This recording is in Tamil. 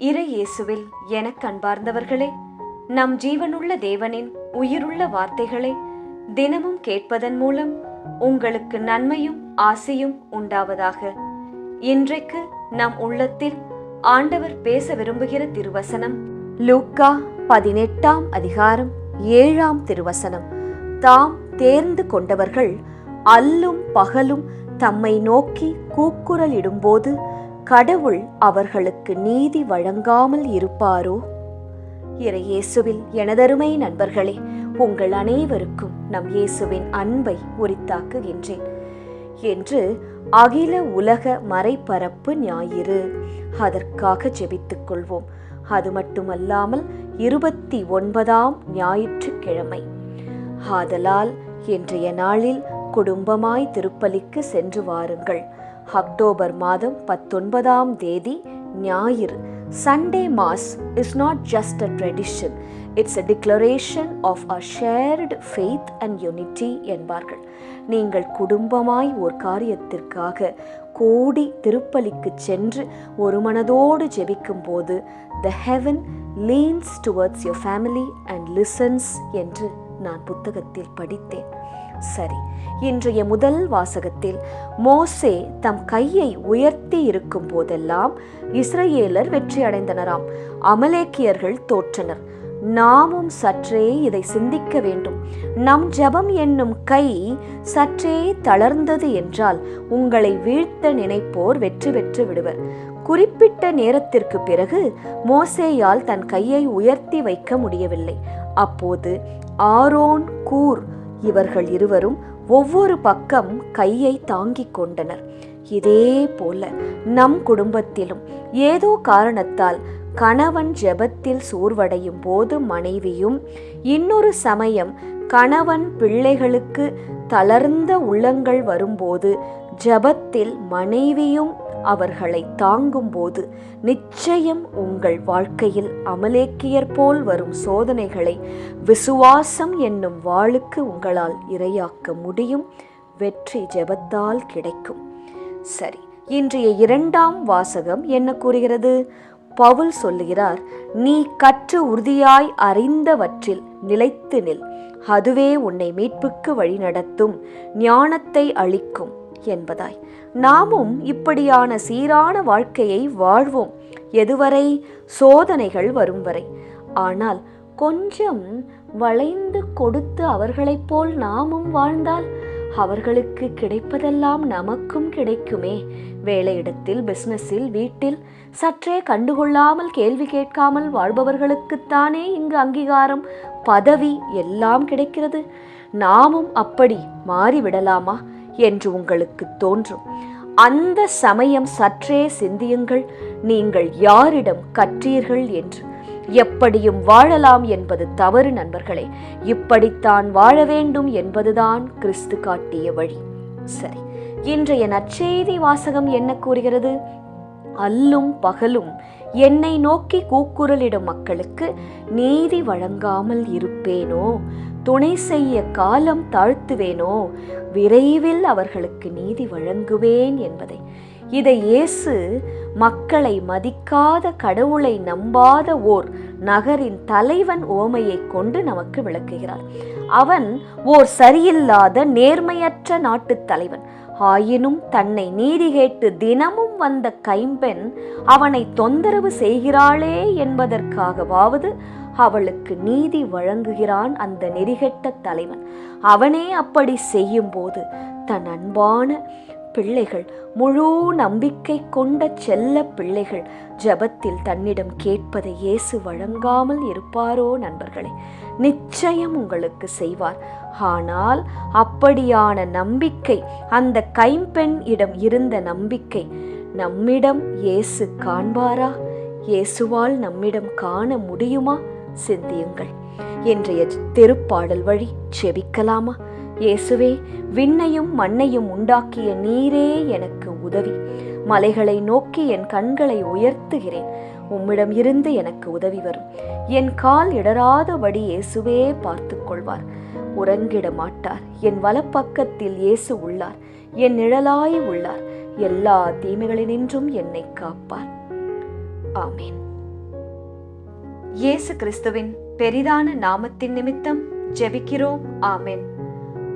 இறை இயேசுவில் எனக் அன்பார்ந்தவர்களே நம் ஜீவனுள்ள தேவனின் உயிருள்ள வார்த்தைகளை தினமும் கேட்பதன் மூலம் உங்களுக்கு நன்மையும் ஆசையும் உண்டாவதாக. இன்றைக்கு நம் உள்ளத்தில் ஆண்டவர் பேச விரும்புகிற திருவசனம் லூக்கா பதினெட்டாம் அதிகாரம் ஏழாம் திருவசனம். தாம் தேர்ந்து கொண்டவர்கள் அல்லும் பகலும் தம்மை நோக்கி கூக்குரலிடும்போது கடவுள் அவர்களுக்கு நீதி வழங்காமல் இருப்பாரோ? இறையேசுவில் எனதருமை நண்பர்களே உங்கள் அனைவருக்கும் நம் இயேசுவின் அன்பை உரித்தாக்குகின்றேன். என்று அகில உலக மறைபரப்பு ஞாயிறு. அதற்காக ஜெபித்துக் கொள்வோம். அது மட்டுமல்லாமல் இருபத்தி ஒன்பதாம் ஞாயிற்றுக்கிழமை. ஆதலால் இன்றைய நாளில் குடும்பமாய் திருப்பலிக்கு சென்று வாருங்கள். அக்டோபர் மாதம் பத்தொன்பதாம் தேதி ஞாயிறு. Sunday mass is not just a tradition it's a declaration of a shared faith and unity என்பார்கள். நீங்கள் குடும்பமாய் ஒரு காரியத்திற்காக கோடி திருப்பலிக்கு சென்று ஒரு மனதோடு ஜெபிக்கும் போது the heaven leans towards your family and listens என்று நான் புத்தகத்தில் படித்தேன். சரி இன்றைய முதல் வாசகத்தில் மோசே தம் கையை உயர்த்தி இருக்கும் போதெல்லாம் இஸ்ரேலர் வெற்றி அடைந்தனராம். அமலேக்கியர்கள் தோற்றனர். நாமும் சற்றே இதை சிந்திக்க வேண்டும். நம் ஜெபம் என்னும் கை சற்றே தளர்ந்தது என்றால் உங்களை வீழ்த்த நினைப்போர் வெற்றி பெற்று விடுவர். குறிப்பிட்ட நேரத்திற்கு பிறகு மோசேயால் தன் கையை உயர்த்தி வைக்க முடியவில்லை. அப்போது ஆரோன் கூர் இவர்கள் இருவரும் ஒவ்வொரு பக்கம் கையை தாங்கிக் கொண்டனர். இதே போல நம் குடும்பத்திலும் ஏதோ காரணத்தால் கணவன் ஜெபத்தில் சோர்வடையும் போது மனைவியும் இன்னொரு சமயம் கணவன் பிள்ளைகளுக்கு தளர்ந்த உள்ளங்கள் வரும்போது ஜெபத்தில் மனைவியும் அவர்களை தாங்கும்போது நிச்சயம் உங்கள் வாழ்க்கையில் அமலேக்கியர் போல் வரும் சோதனைகளை விசுவாசம் என்னும் வாளுக்கு உங்களால் இரையாக்க முடியும். வெற்றி ஜெபத்தால் கிடைக்கும். சரி இன்றைய இரண்டாம் வாசகம் என்ன கூறுகிறது? பவுல் சொல்லுகிறார் நீ கற்று உறுதியாய் அறிந்தவற்றில் நிலைத்து நில். அதுவே உன்னை மீட்புக்கு வழிநடத்தும். ஞானத்தை அளிக்கும். என்பதாய். நாமும் இப்படியான சீரான வாழ்க்கையை வாழ்வோம். எதுவரை? சோதனைகள் வரும் வரை. ஆனால் கொஞ்சம் வளைந்து கொடுத்து அவர்களைப் போல் நாமும் வாழ்ந்தால் அவர்களுக்கு கிடைப்பதெல்லாம் நமக்கும் கிடைக்குமே. வேலையிடத்தில் பிசினஸில் வீட்டில் சற்றே கண்டுகொள்ளாமல் கேள்வி கேட்காமல் வாழ்பவர்களுக்குத்தானே இங்கு அங்கீகாரம் பதவி எல்லாம் கிடைக்கிறது. நாமும் அப்படி மாறிவிடலாமா? என்று உங்களுக்கு தோன்றும். அந்த சமயம் சற்றே சிந்தியுங்கள் நீங்கள் யாரிடம் கற்றீர்கள் என்று. எப்படியும் வாழலாம் என்பது தவறு நண்பர்களே. இப்படித்தான் வாழ வேண்டும் என்பதுதான் கிறிஸ்து காட்டிய வழி. சரி இன்றைய நற்செய்தி வாசகம் என்ன கூறுகிறது? அல்லும் பகலும் என்னை நோக்கி கூக்குரலிடும் மக்களுக்கு நீதி வழங்காமல் இருப்பேனோ? துணை செய்ய காலம் தாழ்த்துவேனோ? விரைவில் அவர்களுக்கு நீதி வழங்குவேன் என்பதை. இதை இயேசு மக்களை மதிக்காத கடவுளை நம்பாத ஓர் நகரின் தலைவன் ஓமையை கொண்டு நமக்கு விளக்குகிறார். அவன் ஓர் சரியில்லாத நேர்மையற்ற நாட்டுத் தலைவன். ஆயினும் தன்னை நீதி கேட்டு தினமும் வந்த கைம்பெண் அவனை தொந்தரவு செய்கிறாளே என்பதற்காகவாவது அவளுக்கு நீதி வழங்குகிறான் அந்த நெறிகெட்ட தலைவன். அவனே அப்படி செய்யும்போது தன் அன்பான பிள்ளைகள் முழு நம்பிக்கை கொண்ட செல்ல பிள்ளைகள் ஜபத்தில் தன்னிடம் கேட்பதை இயேசு வழங்காமல் இருப்பாரோ நண்பர்களே? நிச்சயம் உங்களுக்கு செய்வார். ஆனால் அப்படியான நம்பிக்கை அந்த கைம்பெண் இடம் இருந்த நம்பிக்கை நம்மிடம் இயேசு காண்பாரா? இயேசுவால் நம்மிடம் காண முடியுமா? சிந்தியுங்கள். இன்றைய திருப்பாடல் வழி செபிக்கலாமா? இயேசுவே விண்ணையும் மண்ணையும் உண்டாக்கிய நீரே எனக்கு உதவி. மலைகளை நோக்கி என் கண்களை உயர்த்துகிறேன். உம்மிடம் இருந்து எனக்கு உதவி வரும். என் கால் இடராதபடி இயேசுவே பார்த்து கொள்வார். உறங்கிட மாட்டார் என் வலப்பக்கத்தில் இயேசு உள்ளார். என் நிழலாய் உள்ளார். எல்லா தீமைகளினின்றும் என்னை காப்பார். ஆமேன். இயேசு கிறிஸ்துவின் பெரிதான நாமத்தின் நிமித்தம் ஜெபிக்கிறோம். ஆமென்.